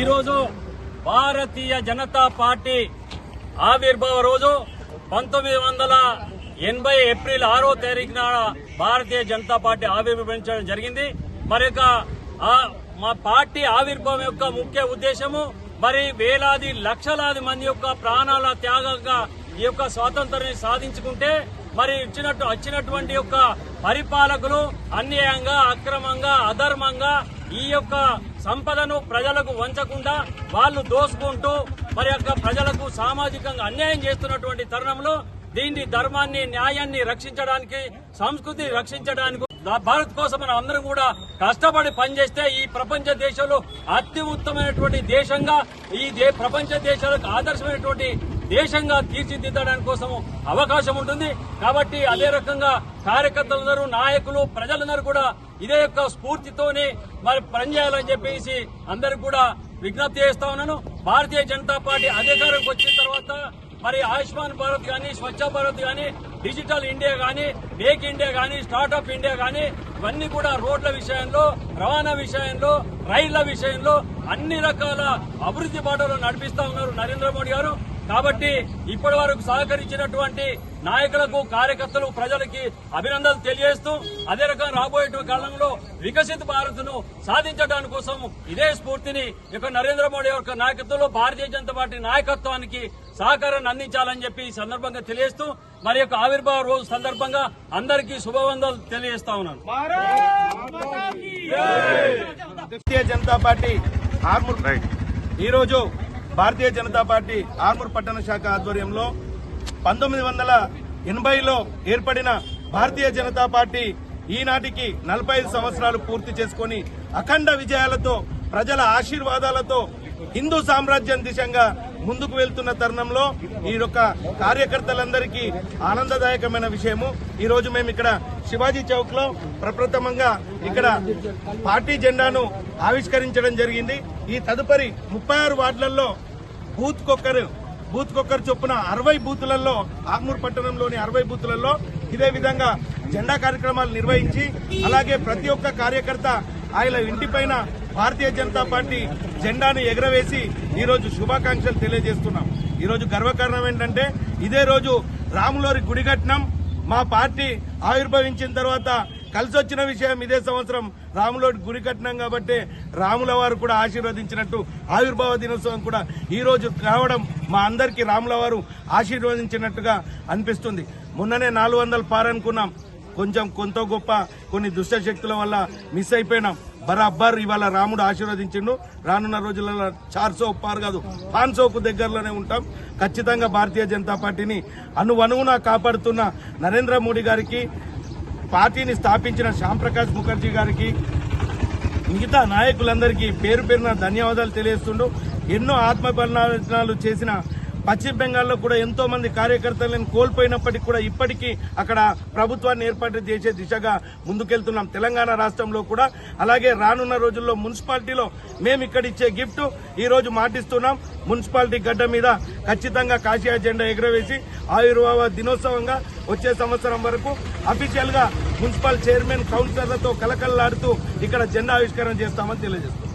ఈరోజు భారతీయ జనతా పార్టీ ఆవిర్భావ రోజు పంతొమ్మిది వందల ఎనభై ఏప్రిల్ ఆరో తారీఖున భారతీయ జనతా పార్టీ ఆవిర్భవించడం జరిగింది. మరి ఆ మా పార్టీ ఆవిర్భావం యొక్క ముఖ్య ఉద్దేశము మరి వేలాది లక్షలాది మంది యొక్క ప్రాణాల త్యాగంగా ఈ యొక్క స్వాతంత్రాన్ని సాధించుకుంటే మరి ఇచ్చినట్టు వచ్చినటువంటి యొక్క పరిపాలకులు అన్యాయంగా అక్రమంగా అధర్మంగా ఈ యొక్క సంపదను ప్రజలకు వంచకుండా వాళ్ళు దోసుకుంటూ మరి యొక్క ప్రజలకు సామాజికంగా అన్యాయం చేస్తున్నటువంటి తరుణంలో దీన్ని ధర్మాన్ని న్యాయాన్ని రక్షించడానికి సంస్కృతిని రక్షించడానికి భారత్ కోసం మనం అందరం కూడా కష్టపడి పనిచేస్తే ఈ ప్రపంచ దేశంలో అతి ఉత్తమైనటువంటి దేశంగా ఈ దే- ప్రపంచ దేశాలకు ఆదర్శమైనటువంటి దేశంగా తీర్చిదిద్దడానికి కోసం అవకాశం ఉంటుంది. కాబట్టి అదే రకంగా కార్యకర్తలందరూ నాయకులు ప్రజలందరూ కూడా ఇదే యొక్క స్ఫూర్తితోనే మరి పనిచేయాలని చెప్పేసి అందరికి కూడా విజ్ఞప్తి చేస్తా ఉన్నాను. భారతీయ జనతా పార్టీ అధికారంకి వచ్చిన తర్వాత మరి ఆయుష్మాన్ భారత్ కానీ స్వచ్ఛ భారత్ కానీ డిజిటల్ ఇండియా కానీ మేక్ ఇండియా కానీ స్టార్ట్అప్ ఇండియా కానీ ఇవన్నీ కూడా రోడ్ల విషయంలో రవాణా విషయంలో రైళ్ళ విషయంలో అన్ని రకాల అభివృద్ధి బాటలో నడిపిస్తా ఉన్నారు నరేంద్ర మోడీ గారు. కాబట్టి ఇప్పటి వరకు సహకరించినటువంటి నాయకులకు కార్యకర్తలు ప్రజలకి అభినందనలు తెలియజేస్తూ అదే రకంగా రాబోయే కాలంలో వికసిత భారత్ను సాధించడానికి కోసం ఇదే స్ఫూర్తిని ఈ యొక్క నరేంద్ర మోడీ యొక్క నాయకత్వంలో భారతీయ జనతా పార్టీ నాయకత్వానికి సహకారాన్ని అందించాలని చెప్పి ఈ సందర్భంగా తెలియజేస్తూ మరి యొక్క ఆవిర్భావ రోజు సందర్భంగా అందరికీ శుభవందనలు తెలియజేస్తా ఉన్నాను. భారతీయ జనతా పార్టీ ఆర్మూర్ ఈరోజు భారతీయ జనతా పార్టీ ఆర్మూర్ పట్టణ శాఖ ఆధ్వర్యంలో పంతొమ్మిది వందల ఎనభైలో ఏర్పడిన భారతీయ జనతా పార్టీ ఈనాటికి నలభై ఐదు సంవత్సరాలు పూర్తి చేసుకొని అఖండ విజయాలతో ప్రజల ఆశీర్వాదాలతో హిందూ సామ్రాజ్యం దిశంగా ముందుకు వెళ్తున్న తరుణంలో ఈ యొక్క కార్యకర్తలందరికీ ఆనందదాయకమైన విషయము. ఈ రోజు మేము ఇక్కడ శివాజీ చౌక్లో ప్రప్రథమంగా ఇక్కడ పార్టీ జెండాను ఆవిష్కరించడం జరిగింది. ఈ తదుపరి ముప్పై ఆరు వార్డులలో బూత్ కొక్కరు బూత్ కొక్కరు చొప్పున అరవై బూతులలో ఆగ్మూర్ పట్టణంలోని అరవై బూతులలో ఇదే విధంగా జెండా కార్యక్రమాలు నిర్వహించి అలాగే ప్రతి ఒక్క కార్యకర్త ఆయన ఇంటిపైన భారతీయ జనతా పార్టీ జెండాను ఎగరవేసి ఈరోజు శుభాకాంక్షలు తెలియజేస్తున్నాం. ఈరోజు గర్వకారణం ఏంటంటే ఇదే రోజు రాములోరి గుడి కట్నం మా పార్టీ ఆవిర్భవించిన తర్వాత కలిసి వచ్చిన విషయం ఇదే సంవత్సరం రాములోడి గురి కట్టినాం కాబట్టి రాముల వారు కూడా ఆశీర్వదించినట్టు ఆవిర్భావ దినోత్సవం కూడా ఈ రోజు కావడం మా అందరికీ రాముల వారు ఆశీర్వదించినట్టుగా అనిపిస్తుంది. మొన్ననే నాలుగు వందలు పారనుకున్నాం. కొంచెం కొంత గొప్ప కొన్ని దుష్ట శక్తుల వల్ల మిస్ అయిపోయినాం. బరాబర్ ఇవాళ రాముడు ఆశీర్వదించిండు. రానున్న రోజులలో చార్ సో పారు కాదు పాన్ సోప్ దగ్గరలోనే ఉంటాం. ఖచ్చితంగా భారతీయ జనతా పార్టీని అనువనువున కాపాడుతున్న నరేంద్ర మోడీ గారికి పార్టీని స్థాపించిన శ్యాంప్రకాష్ ముఖర్జీ గారికి మిగతా నాయకులందరికీ పేరు పేరున ధన్యవాదాలు తెలియజేస్తుండూ. ఎన్నో ఆత్మ చేసిన పశ్చిమ బెంగాల్లో కూడా ఎంతో మంది కార్యకర్తలను కోల్పోయినప్పటికీ కూడా ఇప్పటికీ అక్కడ ప్రభుత్వాన్ని ఏర్పాటు చేసే దిశగా ముందుకెళ్తున్నాం. తెలంగాణ రాష్ట్రంలో కూడా. అలాగే రానున్న రోజుల్లో మున్సిపాలిటీలో మేము ఇక్కడ ఇచ్చే గిఫ్ట్ ఈ రోజు మాటిస్తున్నాం. మున్సిపాలిటీ గడ్డ మీద ఖచ్చితంగా కాశీయా జెండా ఎగురవేసి ఆయుర్భావ దినోత్సవంగా వచ్చే సంవత్సరం వరకు అఫీషియల్గా మున్సిపల్ చైర్మన్ కౌన్సిలర్లతో కలకల్లాడుతూ ఇక్కడ జెండా ఆవిష్కరణ చేస్తామని తెలియజేస్తున్నాం.